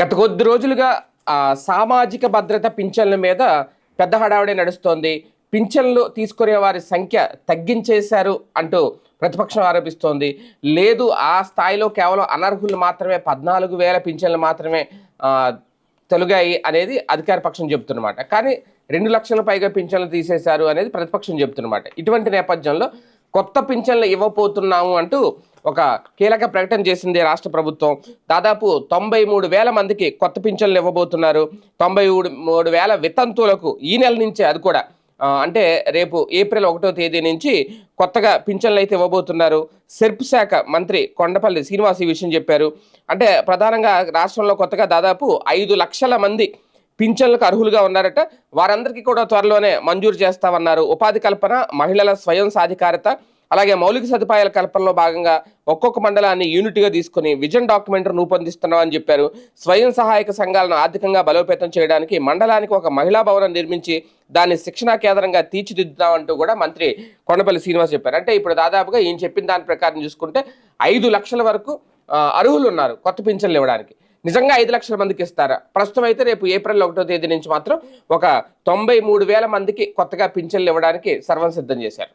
గత కొద్ది రోజులుగా సామాజిక భద్రత పింఛన్ల మీద పెద్ద హడావిడి నడుస్తోంది. పింఛన్లు తీసుకునే వారి సంఖ్య తగ్గించేశారు అంటూ ప్రతిపక్షం ఆరోపిస్తోంది. లేదు ఆ స్థాయిలో కేవలం అనర్హులు మాత్రమే పద్నాలుగు వేల పింఛన్లు మాత్రమే తొలగాయి అనేది అధికార పక్షం చెబుతున్నమాట. కానీ రెండు లక్షల పైగా పింఛన్లు తీసేశారు అనేది ప్రతిపక్షం చెబుతున్నమాట. ఇటువంటి నేపథ్యంలో కొత్త పింఛన్లు ఇవ్వబోతున్నాము అంటూ ఒక కీలక ప్రకటన చేసింది రాష్ట్ర ప్రభుత్వం. దాదాపు తొంభై మూడు వేల మందికి కొత్త పింఛన్లు ఇవ్వబోతున్నారు. తొంభై మూడు మూడు వేల వితంతువులకు ఈ నెల నుంచే అది కూడా అంటే రేపు ఏప్రిల్ ఒకటో తేదీ నుంచి కొత్తగా పింఛన్లు అయితే ఇవ్వబోతున్నారు. సెర్ప్ శాఖ మంత్రి కొండపల్లి శ్రీనివాస్ ఈ విషయం చెప్పారు. అంటే ప్రధానంగా రాష్ట్రంలో కొత్తగా దాదాపు ఐదు లక్షల మంది పింఛన్లకు అర్హులుగా ఉన్నారట. వారందరికీ కూడా త్వరలోనే మంజూరు చేస్తామన్నారు. ఉపాధి కల్పన మహిళల స్వయం సాధికారత అలాగే మౌలిక సదుపాయాల కల్పనలో భాగంగా ఒక్కొక్క మండలాన్ని యూనిట్గా తీసుకుని విజన్ డాక్యుమెంట్ రూపొందిస్తున్నామని చెప్పారు. స్వయం సహాయక సంఘాలను ఆర్థికంగా బలోపేతం చేయడానికి మండలానికి ఒక మహిళా భవనం నిర్మించి దాన్ని శిక్షణా కేంద్రంగా తీర్చిదిద్దామంటూ కూడా మంత్రి కొండపల్లి శ్రీనివాస్ చెప్పారు. అంటే ఇప్పుడు దాదాపుగా ఈయన చెప్పిన దాని ప్రకారం చూసుకుంటే ఐదు లక్షల వరకు అర్హులు ఉన్నారు కొత్త పింఛన్లు ఇవ్వడానికి. నిజంగా ఐదు లక్షల మందికి ఇస్తారా? ప్రస్తుతం అయితే రేపు ఏప్రిల్ ఒకటో తేదీ నుంచి మాత్రం ఒక తొంభై మూడు వేల మందికి కొత్తగా పింఛన్లు ఇవ్వడానికి సర్వం సిద్ధం చేశారు.